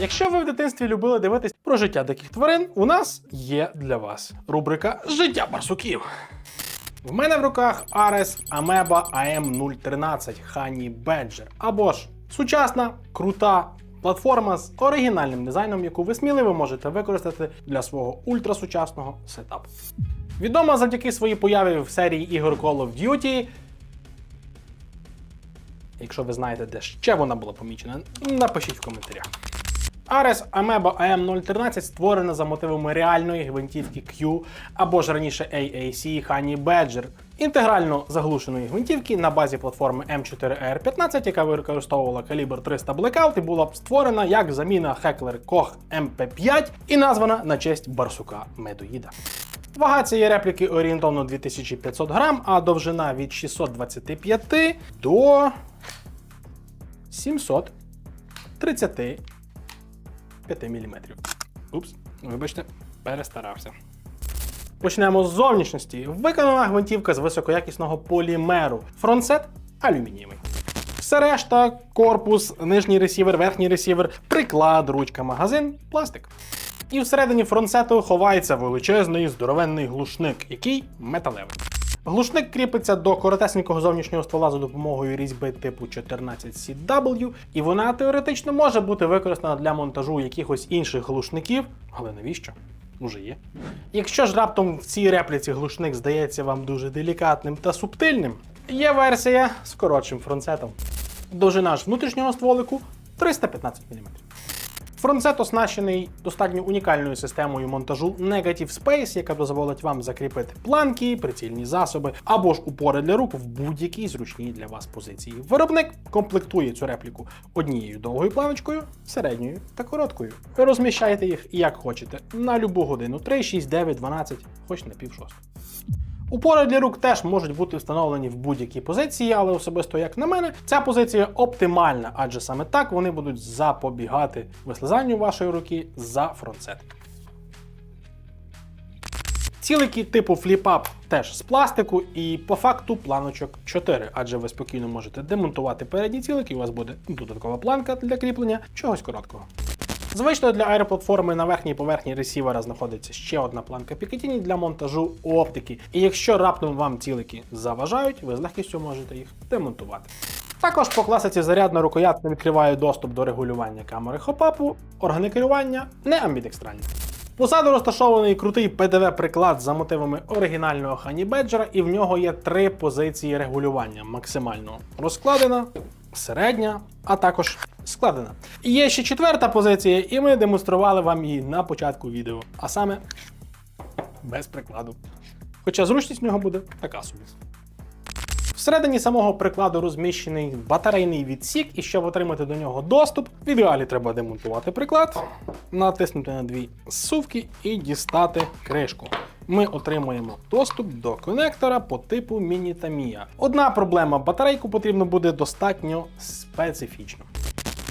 Якщо ви в дитинстві любили дивитись про життя диких тварин, у нас є для вас рубрика Життя барсуків. В мене в руках Ares Ameba AM013 Honey Badger. Або ж сучасна, крута платформа з оригінальним дизайном, яку ви сміливо можете використати для свого ультрасучасного сетапу. Відома завдяки своїй появі в серії ігор Call of Duty. Якщо ви знаєте, де ще вона була помічена, напишіть в коментарях. Ares Ameba AM013 створена за мотивами реальної гвинтівки Q або ж раніше AAC Honey Badger, інтегрально заглушеної гвинтівки на базі платформи M4R15, яка використовувала калібр 300 Blackout і була створена як заміна Heckler Koch MP5 і названа на честь барсука медоїда. Вага цієї репліки орієнтовно 2500 грам, а довжина від 625 до 735 мм. Упс, вибачте, перестарався. Почнемо з зовнішності. Виконана гвинтівка з високоякісного полімеру. Фронтсет алюмінієвий. Все решта, корпус, нижній ресівер, верхній ресівер, приклад, ручка, магазин, пластик. І всередині фронтсету ховається величезний здоровенний глушник, який металевий. Глушник кріпиться до коротесенького зовнішнього ствола за допомогою різьби типу 14CW, і вона теоретично може бути використана для монтажу якихось інших глушників, але навіщо? Уже є. Якщо ж раптом в цій репліці глушник здається вам дуже делікатним та субтильним, є версія з коротшим фронтсетом. Довжина ж внутрішнього стволику 315 мм. Фронтсет оснащений достатньо унікальною системою монтажу Negative Space, яка дозволить вам закріпити планки, прицільні засоби або ж упори для рук в будь-якій зручній для вас позиції. Виробник комплектує цю репліку однією довгою планочкою, середньою та короткою. Ви розміщаєте їх як хочете на любу годину 3, 6, 9, 12, хоч на пів шосту. Упори для рук теж можуть бути встановлені в будь-якій позиції, але особисто, як на мене, ця позиція оптимальна, адже саме так вони будуть запобігати вислизанню вашої руки за фронтсет. Цілики типу фліпап теж з пластику, і по факту планочок 4, адже ви спокійно можете демонтувати передні цілики, і у вас буде додаткова планка для кріплення чогось короткого. Звично для аероплатформи на верхній поверхні ресівера знаходиться ще одна планка Picatinny для монтажу оптики. І якщо раптом вам цілики заважають, ви з легкістю можете їх демонтувати. Також по класиці зарядна рукоятка відкриває доступ до регулювання камери хопапу, органи керування не амбідекстральні. Позаду розташований крутий ПДВ-приклад за мотивами оригінального Honey Badger, і в нього є три позиції регулювання: максимально розкладена, середня, а також складена. І є ще четверта позиція, і ми демонстрували вам її на початку відео, а саме без прикладу. Хоча зручність в нього буде така собі. Всередині самого прикладу розміщений батарейний відсік, і щоб отримати до нього доступ, в ідеалі треба демонтувати приклад, натиснути на дві зсувки і дістати кришку. Ми отримуємо доступ до конектора по типу Мінітамія. Одна проблема: батарейку потрібно буде достатньо специфічно.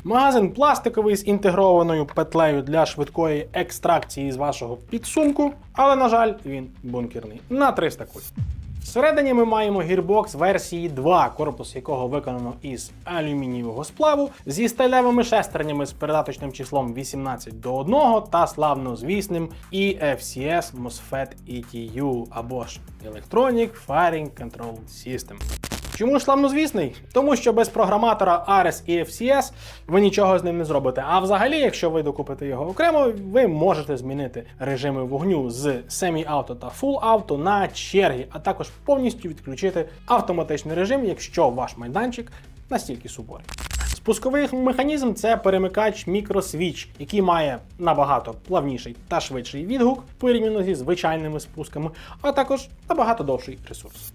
Магазин пластиковий з інтегрованою петлею для швидкої екстракції з вашого підсумку, але, на жаль, він бункерний на 300 куль. Всередині ми маємо гірбокс версії 2, корпус якого виконано із алюмінієвого сплаву зі сталевими шестернями з передаточним числом 18 до 1 та славнозвісним EFCS MOSFET ETU або ж Electronic Firing Control System. Чому ж славнозвісний? Тому що без програматора Ares EFCS ви нічого з ним не зробите. А взагалі, якщо ви докупите його окремо, ви можете змінити режими вогню з Semi-Auto та Full Auto на черги, а також повністю відключити автоматичний режим, якщо ваш майданчик настільки суворий. Спусковий механізм це перемикач мікросвіч, який має набагато плавніший та швидший відгук порівняно зі звичайними спусками, а також набагато довший ресурс.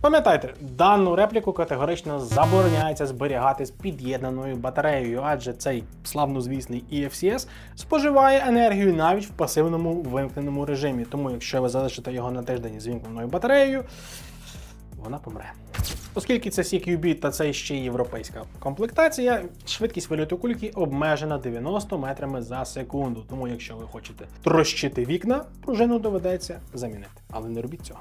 Пам'ятайте, дану репліку категорично забороняється зберігати з під'єднаною батареєю, адже цей славнозвісний EFCS споживає енергію навіть в пасивному вимкненому режимі. Тому якщо ви залишите його на тиждень з вимкненою батареєю, вона помре. Оскільки це CQB та це ще європейська комплектація, швидкість вильоту кульки обмежена 90 метрами за секунду. Тому, якщо ви хочете трощити вікна, пружину доведеться замінити. Але не робіть цього.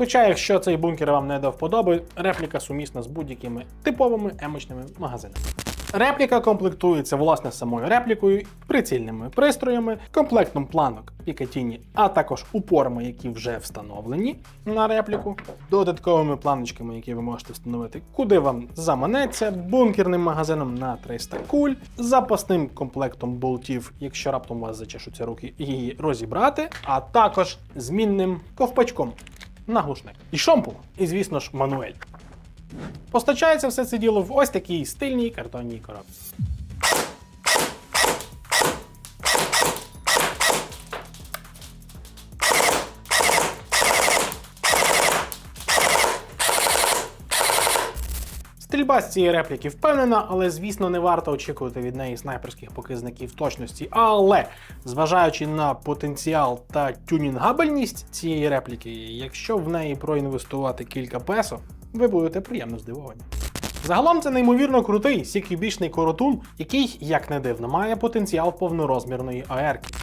Хоча, якщо цей бункер вам не до вподоби, репліка сумісна з будь-якими типовими емочними магазинами. Репліка комплектується власне самою реплікою, прицільними пристроями, комплектом планок Пікатіні, а також упорами, які вже встановлені на репліку, додатковими планочками, які ви можете встановити, куди вам заманеться, бункерним магазином на 300 куль, запасним комплектом болтів, якщо раптом у вас зачешуться руки, її розібрати, а також змінним ковпачком на глушник. І шомпу, і звісно ж, мануель. Постачається все це діло в ось такій стильній картонній коробці. Стрільба з цієї репліки впевнена, але звісно не варто очікувати від неї снайперських показників точності. Але зважаючи на потенціал та тюнінгабельність цієї репліки, якщо в неї проінвестувати кілька песо, ви будете приємно здивовані. Загалом це неймовірно крутий сікюбічний коротун, який, як не дивно, має потенціал повнорозмірної АРки.